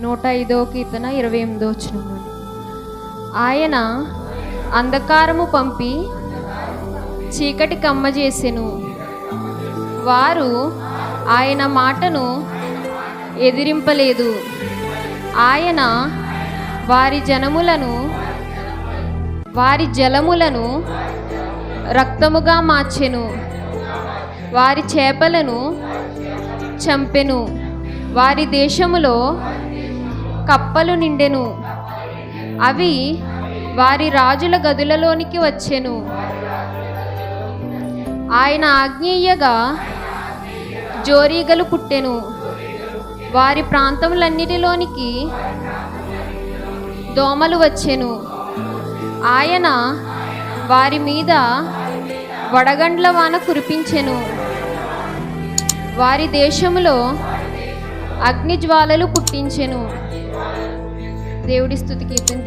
నూట ఐదో కీర్తన ఇరవై ఎనిమిదో వచ్చిన ఆయన అంధకారము పంపి చీకటి కమ్మజేసెను వారు ఆయన మాటను ఎదిరింపలేదు. ఆయన వారి జనములను వారి జలములను రక్తముగా మార్చెను. వారి చేపలను చంపెను. వారి దేశములో కప్పలు నిండెను. అవి వారి రాజుల గదులలోనికి వచ్చెను. ఆయన ఆజ్ఞేయగా జోరీగలు పుట్టెను వారి ప్రాంతములన్నిటిలోనికి దోమలు వచ్చెను. ఆయన వారి మీద వడగండ్ల వాన కురిపించెను. వారి దేశములో అగ్నిజ్వాలలు పుట్టించెను. దేవుడి స్థుతి కీర్తన